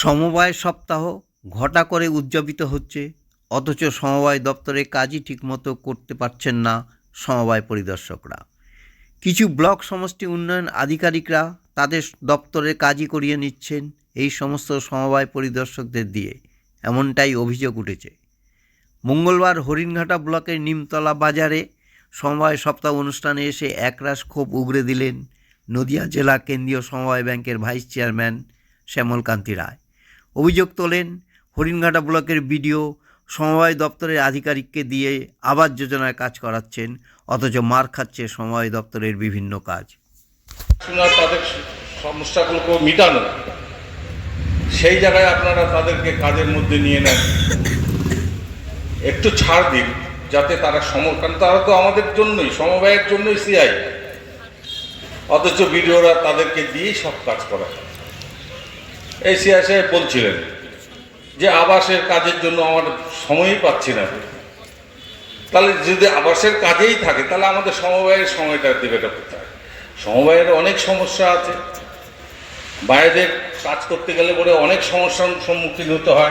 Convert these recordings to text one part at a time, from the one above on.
সমবায় সপ্তাহ ঘটা করে উদযাপিত হচ্ছে, অথচ সমবায় দপ্তরে কাজই ঠিকমতো করতে পারছেন না সমবায় পরিদর্শকরা। কিছু ব্লক সমষ্টি উন্নয়ন আধিকারিকরা তাদের দপ্তরে কাজই করিয়ে নিচ্ছেন এই সমস্ত সমবায় পরিদর্শকদের দিয়ে, এমনটাই অভিযোগ উঠেছে। মঙ্গলবার হরিণঘাটা ব্লকের নিমতলা বাজারে সমবায় সপ্তাহ অনুষ্ঠানে এসে একরাশ ক্ষোভ উগরে দিলেন নদিয়া জেলা কেন্দ্রীয় সমবায় ব্যাংকের ভাইস চেয়ারম্যান শ্যামলকান্তি রায়। অভিযোগ তোলেন, হরিণঘাটা ব্লকের বিডিও সমবায় দপ্তরের আধিকারিককে দিয়ে আবাস যোজনায় কাজ করাচ্ছেন, অথচ মার খাচ্ছে সমবায় দপ্তরের বিভিন্ন কাজ। তাদের সমস্যাগুলোকে মিটানো, সেই জায়গায় আপনারা তাদেরকে কাজের মধ্যে নিয়ে নেন। একটু ছাড় দিন, যাতে তারা সম, কারণ তারা তো আমাদের জন্যই, সমবায়ের জন্যই সিআই অথচ বিডিওরা তাদেরকে দিয়েই সব কাজ করায়। সিআই সাহেব বলছিলেন যে আবাসের কাজের জন্য আমার সময়ই পাচ্ছি না। তাহলে যদি আবাসের কাজেই থাকে, তাহলে আমাদের সমবায়ের সময়টা দেবেটা কোথায়? সমবায়ের অনেক সমস্যা আছে। বাইরেদের কাজ করতে গেলে পরে অনেক সমস্যার সম্মুখীন হতে হয়।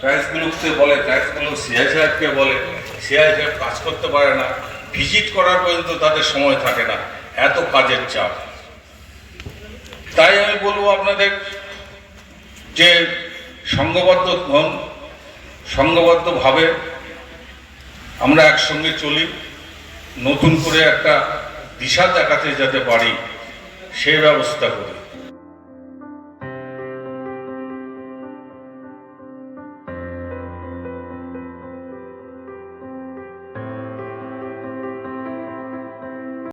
ট্যাক্সগুলোকে বলে ট্যাক্সগুলো সিআই সাহেবকে বলে। সিআই সাহেব কাজ করতে পারে না। ভিজিট করার পর্যন্ত তাদের সময় থাকে না। এত কাজের চাপ। তাই আমি বলব আপনাদের যে সংঘবদ্ধ হন সংঘবদ্ধভাবে আমরা একসঙ্গে চলি, নতুন করে একটা দিশা দেখাতে যেতে পারি সেই ব্যবস্থা করি।